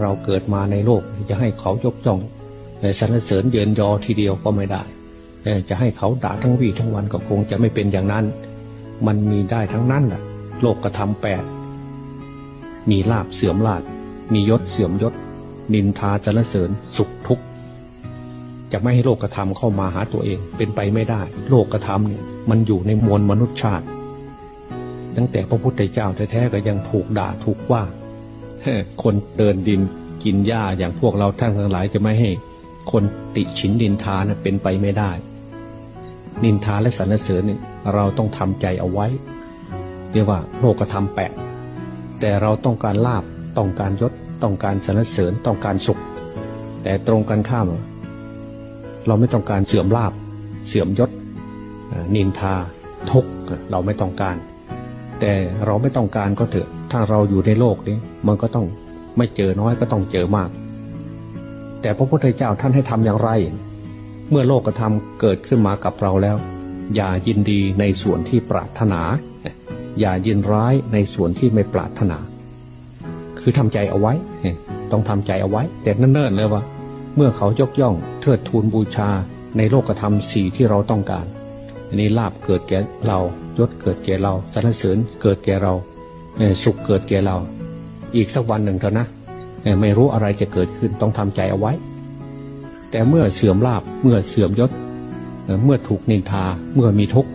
เราเกิดมาในโลกจะให้เขายกย่องสรรเสริญเยินยอทีเดียวก็ไม่ได้ จะให้เขาด่าทั้งวี่ทั้งวันก็คงจะไม่เป็นอย่างนั้น มันมีได้ทั้งนั้นแหละโลกกระทำแปดมีลาบเสื่อมลาบมียศเสื่อมยศ นินทาสรรเสริญสุขทุกข์จะไม่ให้โลกธรรมเข้ามาหาตัวเองเป็นไปไม่ได้ โลกธรรมเนี่ยมันอยู่ในมวลมนุษยชาติ ตั้งแต่พระพุทธเจ้าแท้ๆก็ยังถูกด่าถูกว่า คนเดินดินกินหญ้าอย่างพวกเราท่านทั้งหลายจะไม่ให้ คนติฉินนินทานะเป็นไปไม่ได้ นินทาและสรรเสริญเราต้องทำใจเอาไว้ เรียกว่าโลกธรรมแปดแต่เราต้องการลาบต้องการยศต้องการสรรเสริญต้องการสุข แต่ตรงกันข้าม เราไม่ต้องการเสื่อมลาบ เสื่อมยศนินทาทุกเราไม่ต้องการ แต่เราไม่ต้องการก็เถอะ ถ้าเราอยู่ในโลกนี้ มันก็ต้องไม่เจอน้อยก็ต้องเจอมาก แต่พระพุทธเจ้าท่านให้ทำอย่างไร เมื่อโลกธรรมเกิดขึ้นมากับเราแล้ว อย่ายินดีในส่วนที่ปรารถนา อย่ายินร้ายในส่วนที่ไม่ปรารถนา คือทำใจเอาไว้ ต้องทำใจเอาไว้ แต่เนิ่นๆเลยว่า เมื่อเขายกย่องเทิดทูนบูชาในโลกธรรมสี่ที่เราต้องการ อันนี้ลาบเกิดแก่เรายศเกิดแก่เราสรรเสริญเกิดแก่เราสุขเกิดแก่เรา อีกสักวันหนึ่งเถอะนะไม่รู้อะไรจะเกิดขึ้นต้องทำใจเอาไว้ แต่เมื่อเสื่อมลาบเมื่อเสื่อมยศ เมื่อถูกนินทาเมื่อมีทุกข์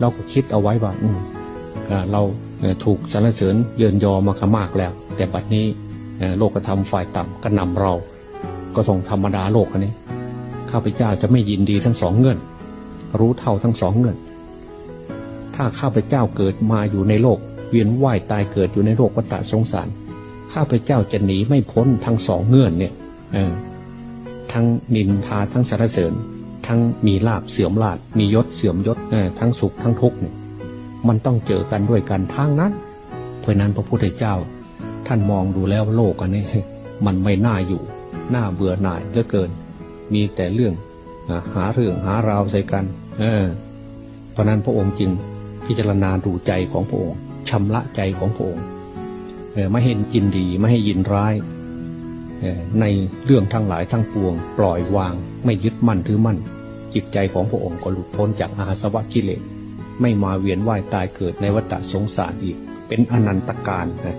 เราก็คิดเอาไว้ว่าเราถูกสรรเสริญเยินยอมาขมากแล้ว แต่บัดนี้โลกธรรมฝ่ายต่ำก็นำเรา ก็ต้องธรรมดาโลกอันนี้ ข้าพเจ้าจะไม่ยินดีทั้งสองเงื่อน รู้เท่าทั้งสองเงื่อน ถ้าข้าพเจ้าเกิดมาอยู่ในโลก เวียนว่ายตายเกิดอยู่ในโลกวัฏสงสาร ข้าพเจ้าจะหนีไม่พ้นทั้งสองเงื่อนเนี่ยทั้งนินทาทั้งสรรเสริญ ทั้งมีลาบเสื่อมลาบมียศเสื่อมยศทั้งสุขทั้งทุกข์เนี่ยมันต้องเจอกันด้วยกันทางนั้น เพราะนั้นพระพุทธเจ้า ท่านมองดูแล้วโลกอันนี้ มันไม่น่าอยู่ น่าเบื่อหน่ายเหลือเกิน มีแต่เรื่อง หาเรื่องหาราวใส่กัน เออ เพราะนั้นพระองค์จึงพิจารณาดูใจของพระองค์ชำระใจของพระองค์ไม่ให้ยินดีไม่ให้ยินร้ายในเรื่องทั้งหลายทั้งปวง ปล่อยวางไม่ยึดมั่นถือมั่น จิตใจของพระองค์ก็หลุดพ้นจากอาสวะกิเลสไม่มาเวียนว่ายตายเกิดในวัฏสงสารอีก เป็นอนันตการนะ